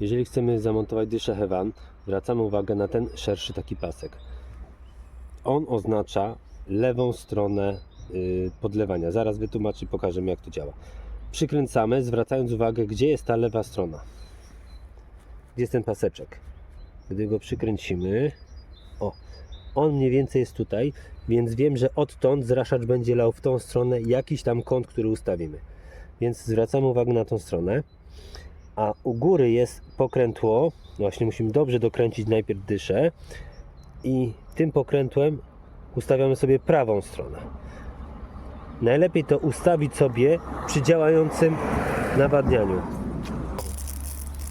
Jeżeli chcemy zamontować dyszę Hewan, zwracamy uwagę na ten szerszy taki pasek. On oznacza lewą stronę y, podlewania. Zaraz wytłumaczę i pokażemy jak to działa. Przykręcamy, zwracając uwagę, gdzie jest ta lewa strona. Gdzie jest ten paseczek. Gdy go przykręcimy, o, on mniej więcej jest tutaj, więc wiem, że odtąd zraszacz będzie lał w tą stronę jakiś tam kąt, który ustawimy. Więc zwracamy uwagę na tą stronę. A u góry jest pokrętło. Właśnie musimy dobrze dokręcić najpierw dyszę i tym pokrętłem ustawiamy sobie prawą stronę. Najlepiej to ustawić sobie przy działającym nawadnianiu.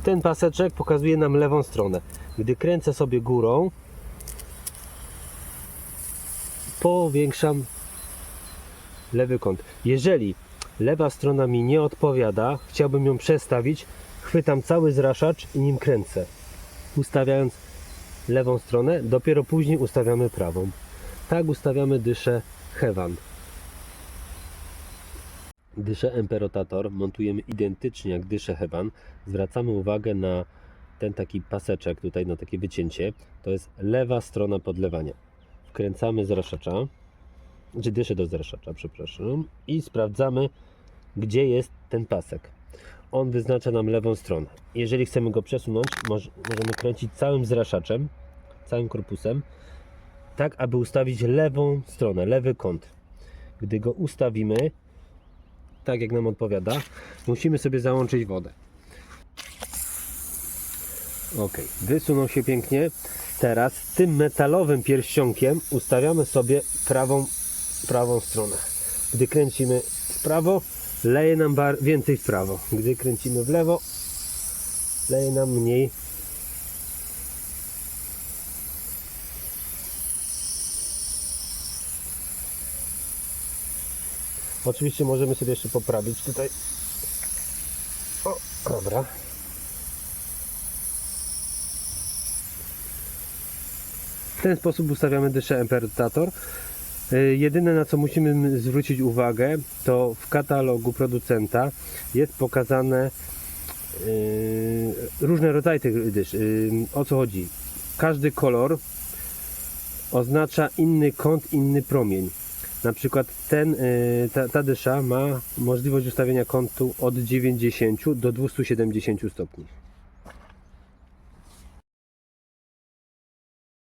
Ten paseczek pokazuje nam lewą stronę. Gdy kręcę sobie górą, powiększam lewy kąt. Jeżeli lewa strona mi nie odpowiada, chciałbym ją przestawić, chwytam cały zraszacz i nim kręcę. Ustawiając lewą stronę, dopiero później ustawiamy prawą. Tak ustawiamy dyszę Hewan. Dyszę Emperotator montujemy identycznie jak dyszę Hewan. Zwracamy uwagę na ten taki paseczek, tutaj na takie wycięcie. To jest lewa strona podlewania. Wkręcamy zraszacza, czy dyszę do zraszacza, przepraszam, i sprawdzamy, gdzie jest ten pasek. On wyznacza nam lewą stronę. Jeżeli chcemy go przesunąć, moż- możemy kręcić całym zraszaczem, całym korpusem, tak aby ustawić lewą stronę, lewy kąt. Gdy go ustawimy, tak jak nam odpowiada, musimy sobie załączyć wodę. Ok, wysunął się pięknie. Teraz tym metalowym pierścionkiem ustawiamy sobie prawą, prawą stronę. Gdy kręcimy w prawo, leje nam więcej w prawo. Gdy kręcimy w lewo, leje nam mniej. Oczywiście możemy sobie jeszcze poprawić tutaj. O, dobra. W ten sposób ustawiamy dyszę Empertator. Y, Jedyne na co musimy zwrócić uwagę, to w katalogu producenta jest pokazane y, różne rodzaje tych dysz. Y, O co chodzi? Każdy kolor oznacza inny kąt, inny promień. Na przykład ten, ta, ta dysza ma możliwość ustawienia kątu od 90 do 270 stopni.